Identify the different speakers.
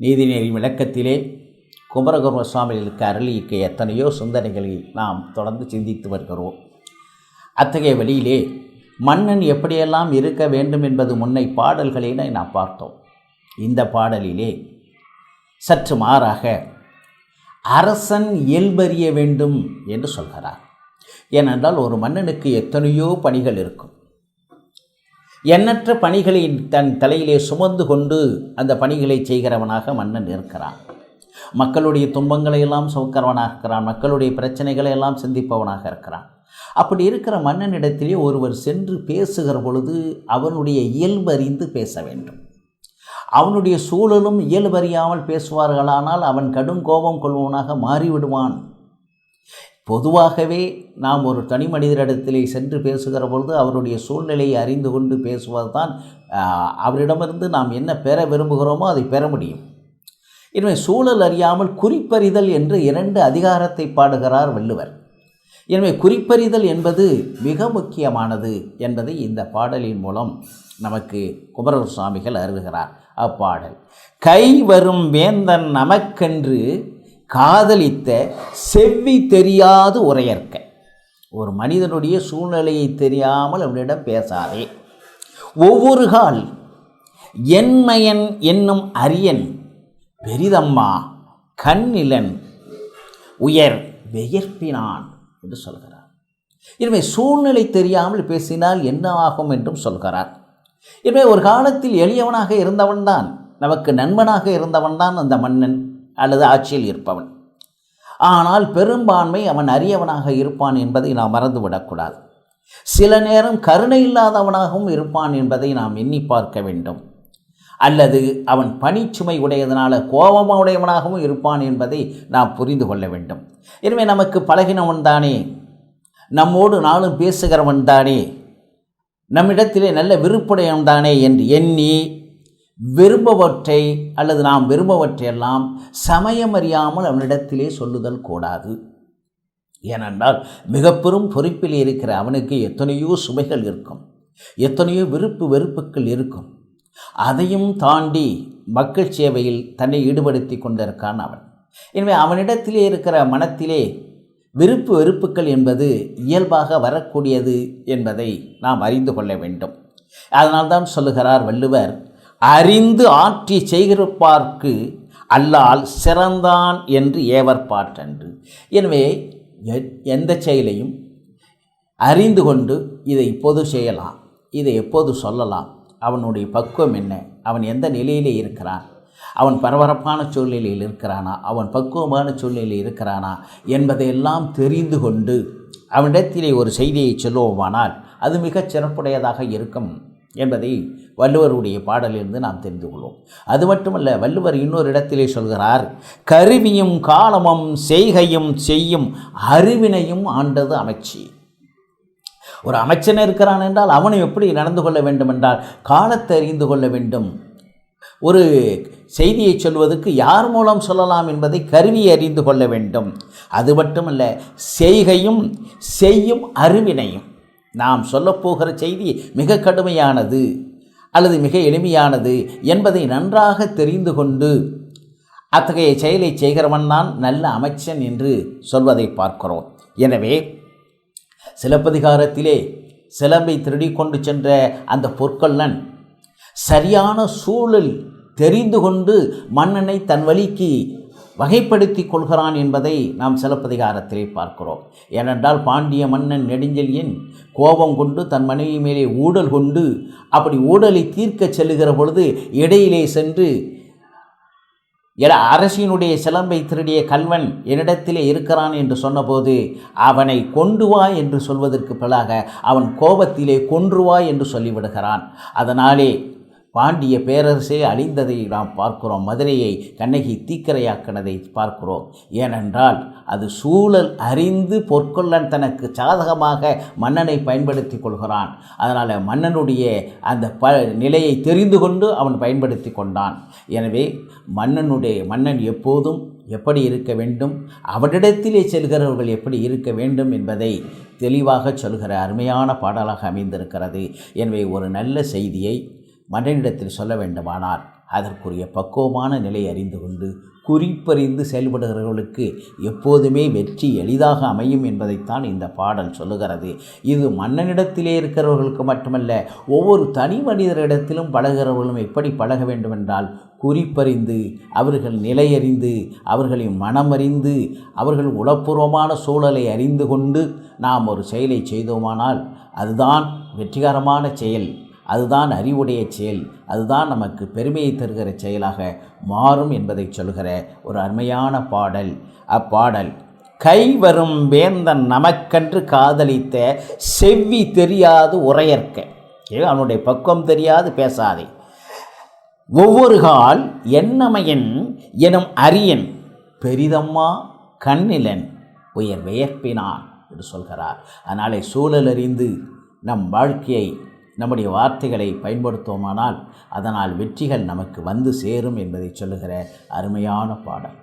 Speaker 1: நீதிநெறி விளக்கத்திலே குமரகுரும சுவாமிகளுக்கு அருளியிருக்க எத்தனையோ சிந்தனைகளை நாம் தொடர்ந்து சிந்தித்து வருகிறோம். அத்தகைய வழியிலே மன்னன் எப்படியெல்லாம் இருக்க வேண்டும் என்பது முன்னை பாடல்களினை நாம் பார்த்தோம். இந்த பாடலிலே சற்று மாறாக அரசன் இயல்பறிய வேண்டும் என்று சொல்கிறார். ஏனென்றால் ஒரு மன்னனுக்கு எத்தனையோ பணிகள் இருக்கும். எண்ணற்ற பணிகளை தன் தலையிலே சுமந்து கொண்டு அந்த பணிகளை செய்கிறவனாக மன்னன் இருக்கிறான். மக்களுடைய துன்பங்களை எல்லாம் சுமக்கிறவனாக இருக்கிறான். மக்களுடைய பிரச்சனைகளை எல்லாம் சிந்திப்பவனாக இருக்கிறான். அப்படி இருக்கிற மன்னனிடத்திலே ஒருவர் சென்று பேசுகிற பொழுது அவனுடைய இயல்பறிந்து பேச வேண்டும். அவனுடைய சூழலும் இயல்பறியாமல் பேசுவார்களானால் அவன் கடும் கோபம் கொள்வனாக மாறிவிடுவான். பொதுவாகவே நாம் ஒரு தனி மனிதரிடத்திலே சென்று பேசுகிற பொழுது அவருடைய சூழ்நிலையை அறிந்து கொண்டு பேசுவது தான் அவரிடமிருந்து நாம் என்ன பெற விரும்புகிறோமோ அதை பெற முடியும். எனவே சூழல் அறியாமல் குறிப்பறிதல் என்று இரண்டு அதிகாரத்தை பாடுகிறார் வள்ளுவர். எனவே குறிப்பறிதல் என்பது மிக முக்கியமானது என்பதை இந்த பாடலின் மூலம் நமக்கு குமரர் சுவாமிகள் அருளுகிறார். அப்பாடல். கை வரும் வேந்தன் நமக்கென்று காதலித்த செவ்வி தெரியாது உரையற்க. ஒரு மனிதனுடைய சூழ்நிலையை தெரியாமல் அவனிடம் பேசாதே. ஒவ்வொரு கால் என்மையன் என்னும் அரியன் பெரிதம்மா கண்ணிலன் உயர் வெயர்ப்பினான் என்று சொல்கிறார். எனவே சூழ்நிலை தெரியாமல் பேசினால் என்ன ஆகும் என்றும் சொல்கிறார். எனவே ஒரு காலத்தில் எளியவனாக இருந்தவன்தான் நமக்கு நண்பனாக இருந்தவன்தான் அந்த மன்னன். அல்லது ஆட்சியில் இருப்பவன். ஆனால் பெரும்பான்மை அவன் அரியவனாக இருப்பான் என்பதை நாம் மறந்துவிடக்கூடாது. சில நேரம் கருணை இல்லாதவனாகவும் இருப்பான் என்பதை நாம் எண்ணி பார்க்க வேண்டும். அல்லது அவன் பணிச்சுமை உடையதனால கோபமுடையவனாகவும் இருப்பான் என்பதை நாம் புரிந்து கொள்ள வேண்டும். எனவே நமக்கு பழகினவன் தானே. நம்மோடு நாளும் பேசுகிறவன் தானே. நம்மிடத்திலே நல்ல விருப்புடையவன் தானே என்று எண்ணி விரும்பவற்றை அல்லது நாம் விரும்பவற்றையெல்லாம் சமயம் அறியாமல் அவனிடத்திலே சொல்லுதல் கூடாது. ஏனென்றால் மிக பெரும் பொறுப்பில் இருக்கிற அவனுக்கு எத்தனையோ சுமைகள் இருக்கும். எத்தனையோ விருப்பு வெறுப்புகள் இருக்கும். அதையும் தாண்டி மக்கள் சேவையில் தன்னை ஈடுபடுத்தி கொண்டிருக்கான் அவன். எனவே அவனிடத்திலே இருக்கிற மனத்திலே விருப்பு வெறுப்புகள் என்பது இயல்பாக வரக்கூடியது என்பதை நாம் அறிந்து கொள்ள வேண்டும். அதனால்தான் சொல்லுகிறார் வள்ளுவர் அறிந்து ஆற்றி செய்கிறப்பார்க்கு அல்லால் சிறந்தான் என்று ஏவற்பாற்றன்று எனவே எந்த செயலையும் அறிந்து கொண்டு இதை இப்போது செய்யலாம் இதை எப்போது சொல்லலாம் அவனுடைய பக்குவம் என்ன அவன் எந்த நிலையிலே இருக்கிறான் அவன் பரபரப்பான சூழ்நிலையில் இருக்கிறானா அவன் பக்குவமான சூழ்நிலையில் இருக்கிறானா என்பதையெல்லாம் தெரிந்து கொண்டு அவனிடத்திலே ஒரு செய்தியை சொல்லுவோமானால் அது மிகச் சிறப்புடையதாக இருக்கும். என்பதை வள்ளுவருடைய பாடலிலிருந்து நாம் தெரிந்து கொள்வோம். அது மட்டுமல்ல வள்ளுவர் இன்னொரு இடத்திலே சொல்கிறார் கருவியும் காலமும் செய்கையும் செய்யும் அறிவினையும் ஆண்டது அமைச்சி. ஒரு அமைச்சன் இருக்கிறான் என்றால் அவனை எப்படி நடந்து கொள்ள வேண்டும் என்றால் காலத்தை அறிந்து கொள்ள வேண்டும். ஒரு செய்தியை சொல்வதற்கு யார் மூலம் சொல்லலாம் என்பதை கருவி அறிந்து கொள்ள வேண்டும். அது மட்டுமல்ல செய்கையும் செய்யும் அறிவினையும். நாம் சொல்லப்போகிற செய்தி மிக கடுமையானது அல்லது மிக எளிமையானது என்பதை நன்றாக தெரிந்து கொண்டு அத்தகைய செயலை செய்கிறவன் தான் நல்ல அமைச்சன் என்று சொல்வதை பார்க்கிறோம். எனவே சிலப்பதிகாரத்திலே சிலம்பை திருடி கொண்டு சென்ற அந்த பொற்கொள்ளன் சரியான சூழல் தெரிந்து கொண்டு மன்னனை தன் வழிக்கு வகைப்படுத்தி கொள்கிறான் என்பதை நாம் சிலப்பதிகாரத்திலே பார்க்கிறோம். ஏனென்றால் பாண்டிய மன்னன் நெடுஞ்செழியன் கோபம் கொண்டு தன் மனைவி மேலே ஊடல் கொண்டு அப்படி ஊடலை தீர்க்கச் செல்லுகிற பொழுது இடையிலே சென்று என அரசினுடைய சிலம்பை திருடிய கல்வன் என்னிடத்திலே இருக்கிறான் என்று சொன்னபோது அவனை கொண்டு வா என்று சொல்வதற்கு பதிலாக அவன் கோபத்திலே கொன்று வா என்று சொல்லிவிடுகிறான். அதனாலே பாண்டிய பேரரசே அழிந்ததை நாம் பார்க்கிறோம். மதுரையை கண்ணகி தீக்கரையாக்கினதை பார்க்கிறோம். ஏனென்றால் அது சூழல் அறிந்து பொற்கொள்ளன் தனக்கு சாதகமாக மன்னனை பயன்படுத்தி கொள்கிறான். அதனால் மன்னனுடைய அந்த ப நிலையை தெரிந்து கொண்டு அவன் பயன்படுத்தி கொண்டான். எனவே மன்னனுடைய மன்னன் எப்போதும் எப்படி இருக்க வேண்டும்? அவனிடத்திலே செல்கிறவர்கள் எப்படி இருக்க வேண்டும் என்பதை தெளிவாக சொல்கிற அருமையான பாடலாக அமைந்திருக்கிறது. எனவே ஒரு நல்ல செய்தியை மன்னனிடத்தில் சொல்ல வேண்டுமானால் அதற்குரிய பக்குவமான நிலை அறிந்து கொண்டு குறிப்பறிந்து செயல்படுகிறவர்களுக்கு எப்போதுமே வெற்றி எளிதாக அமையும் என்பதைத்தான் இந்த பாடல் சொல்லுகிறது. இது மன்னனிடத்திலே இருக்கிறவர்களுக்கு மட்டுமல்ல ஒவ்வொரு தனி மனிதரிடத்திலும் பழகிறவர்களும் எப்படி பழக வேண்டுமென்றால் குறிப்பறிந்து அவர்கள் நிலையறிந்து அவர்களின் மனமறிந்து அவர்கள் உளப்பூர்வமான சூழலை அறிந்து கொண்டு நாம் ஒரு செயலை செய்தோமானால் அதுதான் வெற்றிகரமான செயல். அதுதான் அறிவுடைய செயல் அதுதான் நமக்கு பெருமையை தருகிற செயலாக மாறும் என்பதை சொல்கிற ஒரு அருமையான பாடல். அப்பாடல் கைவரும் வேந்தன் நமக்கென்று காதலித்த செவ்வி தெரியாது உரையற்க ஏ, அவனுடைய பக்குவம் தெரியாது பேசாதே. ஒவ்வொரு கால் எண்ணமையன் எனும் அரியன் பெரிதம்மா கண்ணிலன் உயர் வியப்பினான் என்று சொல்கிறார். அதனாலே சூழல் அறிந்து நம் வாழ்க்கையை நம்முடைய வார்த்தைகளை பயன்படுத்துவோமானால் அதனால் வெற்றிகள் நமக்கு வந்து சேரும் என்பதை சொல்லுகிற அருமையான பாடல்.